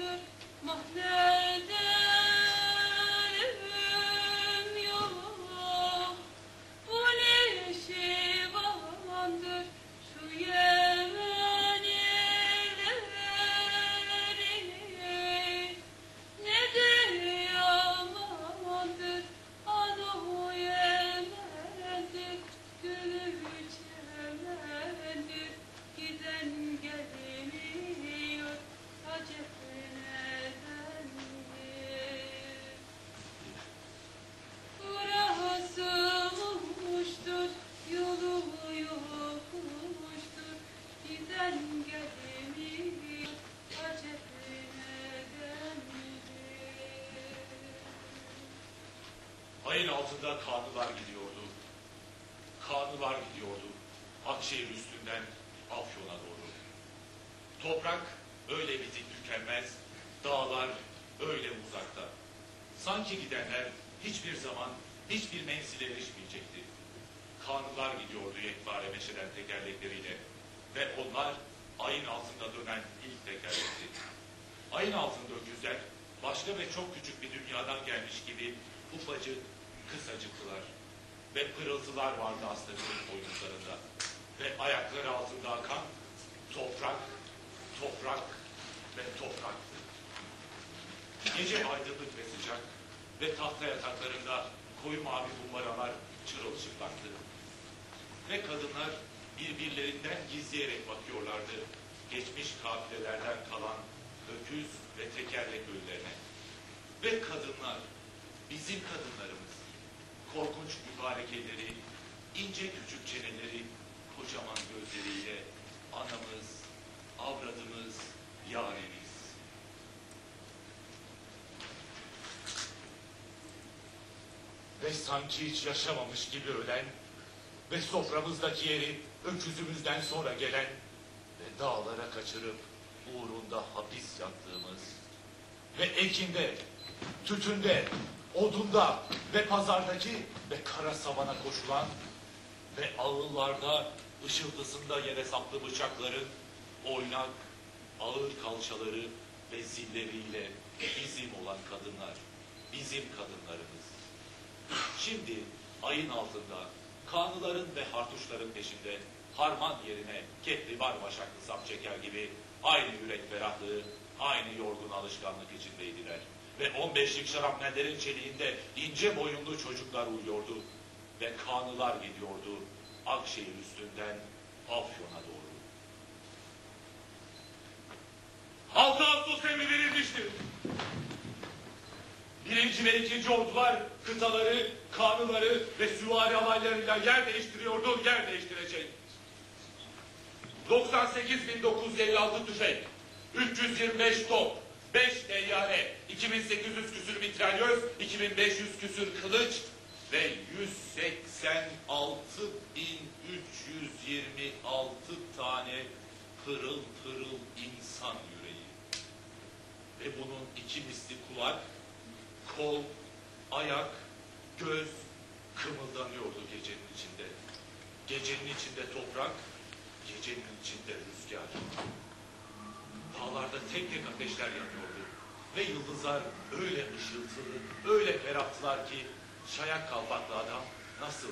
vardır Ayın altında kanılar gidiyordu. Kanılar gidiyordu. Akşehir üstünden Afyon'a doğru. Toprak öyle bitip tükenmez, dağlar öyle uzakta. Sanki gidenler hiçbir zaman hiçbir menzile erişmeyecekti. Kanılar gidiyordu yekpare meşeden tekerlekleriyle. Ve onlar ayın altında dönen ilk tekerlekti. Ayın altında öküzler başka ve çok küçük bir dünyadan gelmiş gibi ufacık, kısacıktılar. Ve pırıltılar vardı aslanın boynuzlarında. Ve ayakları altında akan toprak, toprak ve topraktı. Gece aydınlık ve sıcak ve tahta yataklarında koyu mavi kumbaralar çırılçıplaktı. Ve kadınlar birbirlerinden gizleyerek bakıyorlardı geçmiş kafilelerden kalan öküz ve tekerlek ölülerine. Ve kadınlar, bizim kadınlarımız, korkunç mübarek elleri, ince küçük çeneleri, kocaman gözleriyle anamız, avradımız, yaremiz. Ve sanki hiç yaşamamış gibi ölen ve soframızdaki yeri öküzümüzden sonra gelen ve dağlara kaçırıp uğrunda hapis yattığımız ve ekinde, tütünde, odunda ve pazardaki ve kara savana koşulan ve ağıllarda ışıltısında yere saplı bıçakların oynak, ağır kalçaları ve zilleriyle bizim olan kadınlar, bizim kadınlarımız. Şimdi ayın altında kanlıların ve hartuşların peşinde harman yerine kehribar başaklı sap çeker gibi aynı yürek ferahlığı, aynı yorgun alışkanlık içindeydiler. Ve 15'lik şarapnellerin çeliğinde ince boyunlu çocuklar uyuyordu. Ve kanlılar gidiyordu Akşehir üstünden Afyon'a doğru. 6 Ağustos emri verilmiştir. Birinci ve ikinci ordular kıtaları, kanıları ve süvari alaylarıyla yer değiştiriyordu, yer değiştirecek. 98.956 tüfek, 325 top, 5 teyyare, 2800 küsür mitralyöz, 2500 küsür kılıç ve 186.326 tane pırıl pırıl insan yüreği. Ve bunun iki misli kulak, kol, ayak, göz kımıldanıyordu gecenin içinde. Gecenin içinde toprak, gecenin içinde rüzgar. Dağlarda tek tek ateşler yanıyordu. Ve yıldızlar öyle ışıltılı, öyle ferahtılar ki şayak kalpaklı adam nasıl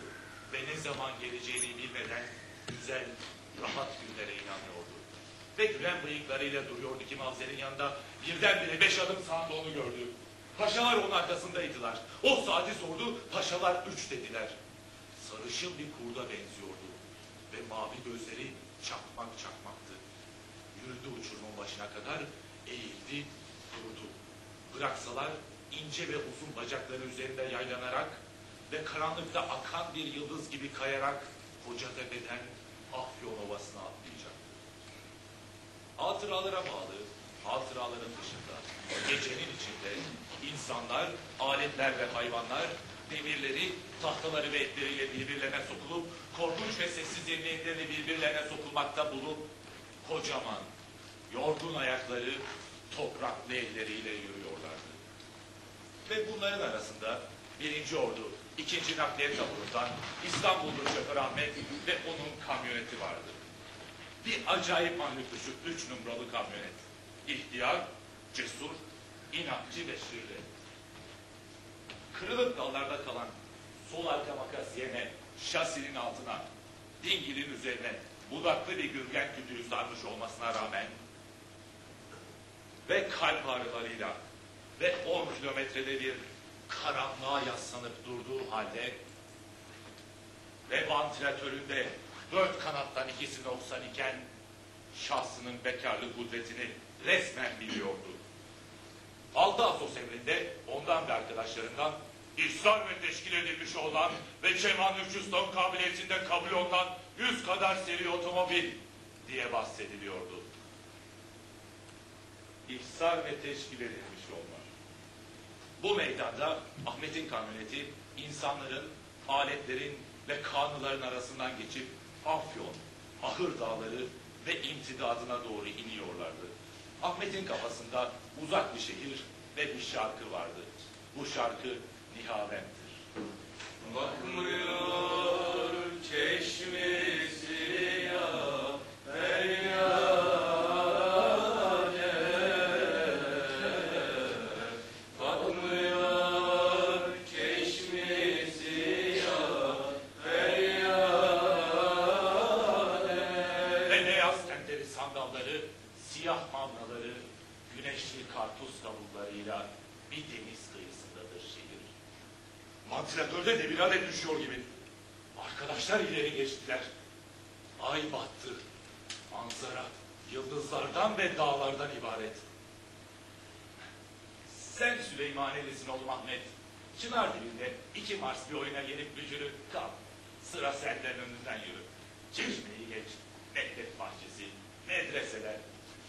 ve ne zaman geleceğini bilmeden güzel, rahat günlere inanıyordu. Ve gülen bıyıklarıyla duruyordu ki Mavzer'in yanında birdenbire beş adım sağında onu gördü. Paşalar onun arkasındaydılar. O saati sordu, paşalar üç dediler. Sarışın bir kurda benziyordu. Ve mavi gözleri çakmak çakmaktı. Yürüdü uçurumun başına kadar, eğildi, durdu. Bıraksalar ince ve uzun bacakları üzerinde yaylanarak ve karanlıkta akan bir yıldız gibi kayarak Kocatepe'den Afyon Ovası'na atlayacaktı. Hatıralara bağlı, hatıraların dışında, gecenin içinde insanlar, aletler ve hayvanlar demirleri, tahtaları ve etleriyle birbirlerine sokulup, korkunç ve sessiz emniyetlerini birbirlerine sokulmakta bulup, kocaman, yorgun ayakları topraklı elleriyle yürüyorlardı. Ve bunların arasında birinci ordu, ikinci nakliye taburundan İstanbullu şoför Ahmet ve onun kamyoneti vardı. Bir acayip mahluktu şu üç numaralı kamyonet. İhtiyar, cesur, inatçı ve şirli. Kırılıp dallarda kalan sol arka makas yerine şasinin altına, dingilin üzerine budaklı bir gürgen kütüğü sarmış olmasına rağmen ve kalp ağrılarıyla ve 10 kilometrede bir karanlığa yaslanıp durduğu halde ve vantilatöründe dört kanattan ikisi noksan iken şahsının bekarlık kudretini resmen biliyordu. Altı Ağustos emrinde ondan ve arkadaşlarından ihsar ve teşkil edilmiş olan ve Cemal 300 ton kabiliyetinde kabul olunan 100 kadar seri otomobil diye bahsediliyordu. İhsar ve teşkil edilmiş olmak. Bu meydanda Ahmet'in kamyoneti insanların, aletlerin ve kanıların arasından geçip Afyon, Ahır Dağları ve imtidadına doğru iniyorlardı. Ahmet'in kafasında uzak bir şehir ve bir şarkı vardı. Bu şarkı Nihavent'tir. Bakmıyor çeşmesi Vantilatörde de bir adet düşüyor gibi. Arkadaşlar ileri geçtiler. Ay battı. Manzara yıldızlardan ve dağlardan ibaret. Sen Süleymanelisin oğlum Ahmet. Çınar dibinde iki Mars bir oyuna gelip bücürü kal. Sıra senden önünden yürü. Çeşmeyi geç. Mektep bahçesi, medreseler.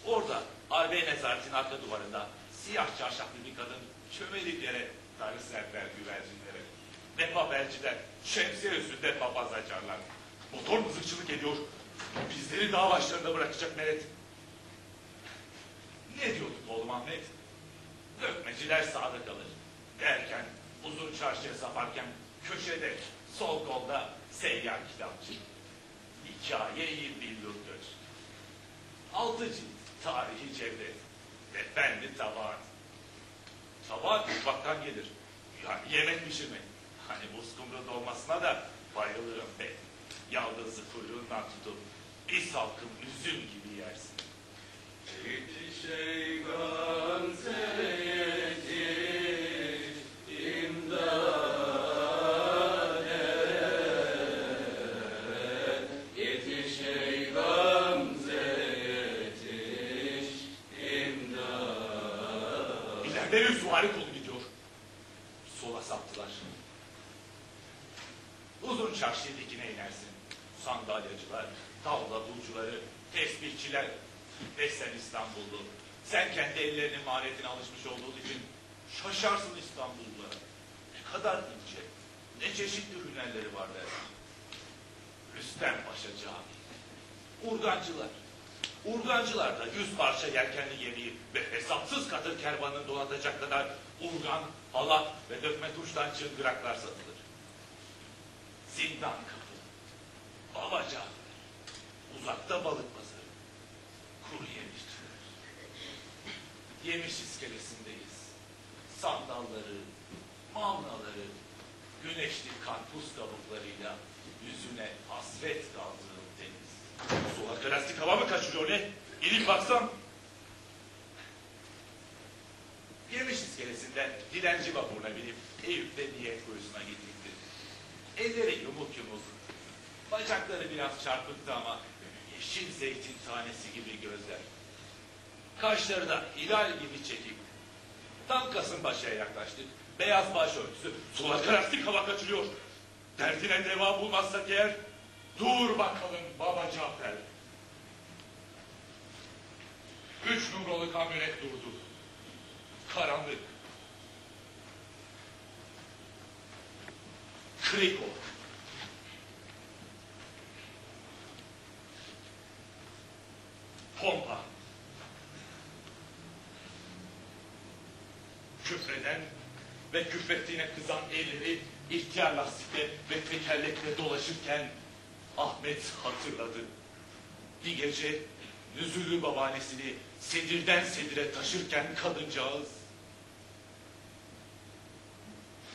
Orada Arbey Nezaret'in arka duvarında siyah çarşaflı bir kadın çömelip yere darı serper güvercinlere. Ve papelciler şemsiye üstünde papaz açarlar. Motor mızıkçılık ediyor. Bizleri dağ başlarında bırakacak Meret. Ne diyorduk oğlum Ahmet? Dökmeciler sağda kalır. Derken uzun çarşıya saparken köşede sol kolda seyyar kitapçı. Hikaye-i billurdur. Altı cilt tarihi cevdet ve benli tabaat. Tabaat mutfaktan gelir. Yani yemek pişirmek. Hani muskumru dolmasına da bayılırım be. Yaldızı kuyruğundan tutup bir salkım üzüm gibi yersin. Uzun çarşıya dikine inersin. Sandalyacılar, tavla bulcuları, tesbihçiler ve sen İstanbullu. Sen kendi ellerinin maharetine alışmış olduğun için şaşarsın İstanbullulara. Ne kadar ince, ne çeşitli hünerleri var dersin. Rüstem Paşa Camii. Urgancılar. Urgancılar da yüz parça yelkenli gemiyi ve hesapsız katır kervanını donatacak kadar urgan, halat ve dökme tuştan çıngıraklar satılır. Zindan kapı, Babaca, uzakta balık pazarı, kuru yemişçiler. Yemiş iskelesindeyiz. Sandalları, mavnaları, güneşli karpuz kabuklarıyla yüzüne hasret kaldığım deniz. Soğuk elastik hava mı kaçırıyor ne? İnip baksam. Yemiş iskelesinden dilenci vapuruna binip Eyüp'te niyet kuyusuna gittikti. Elleri yumuk yumuk. Bacakları biraz çarpıktı ama yeşil zeytin tanesi gibi gözler. Kaşları da hilal gibi çekik. Tam Kasımpaşa'ya yaklaştık. Beyaz başörtüsü sulak elastik hava kaçırıyor. Derdine deva bulmazsak eğer dur bakalım baba Cafer. Üç numaralı kamyonet durdu. Karanlık. Kriko. Pompa. Küfreden ve küfrettiğine kızan elleri ihtiyar lastikle ve tekerlekle dolaşırken Ahmet hatırladı. Bir gece Nüzülü babaannesini sedirden sedire taşırken kadıncağız.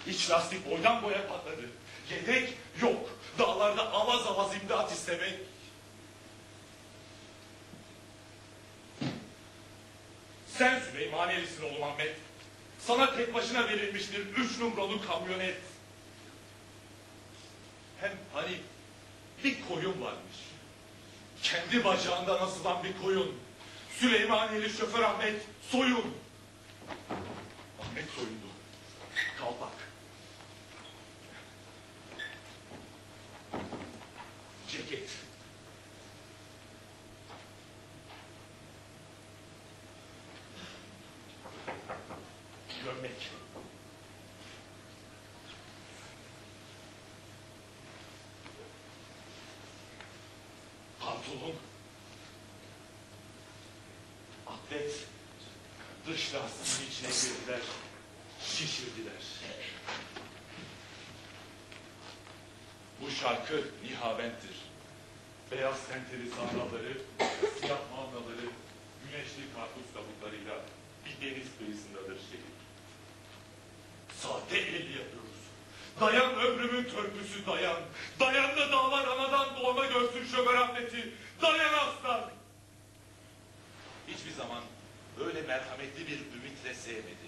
İç lastik boydan boya patladı. Yedek yok. Dağlarda avaz avaz imdat istemek. Sen Süleymaniyelisin oğlum Ahmet. Sana tek başına verilmiştir üç numaralı kamyonet. Hem hani bir koyun varmış. Kendi bacağından asılan bir koyun. Süleymaniyeli şoför Ahmet soyun. Ahmet soyundu. Kalpak. Pantolon. Atlet. Dış lastiğin içine girdiler. Şişirdiler. Bu şarkı nihaventtir. Beyaz tenteli sandalları, siyah mandaları, güneşli karpuz kabuklarıyla bir deniz kıyısındadır şehir. Sahte elli yapıyoruz. Dayan ömrümün törpüsü dayan. Dayan da dağlar anadan doğma görsün şoför Ahmet'i. Dayan aslan. Hiçbir zaman böyle merhametli bir ümitle sevmedi.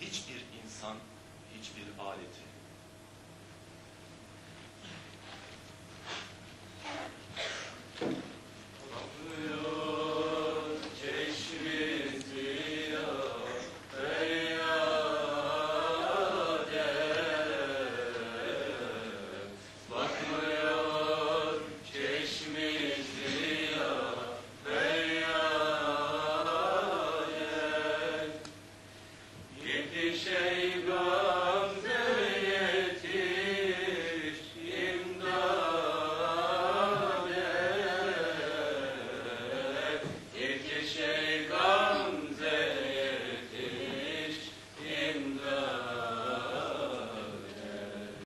Hiçbir insan, hiçbir aleti.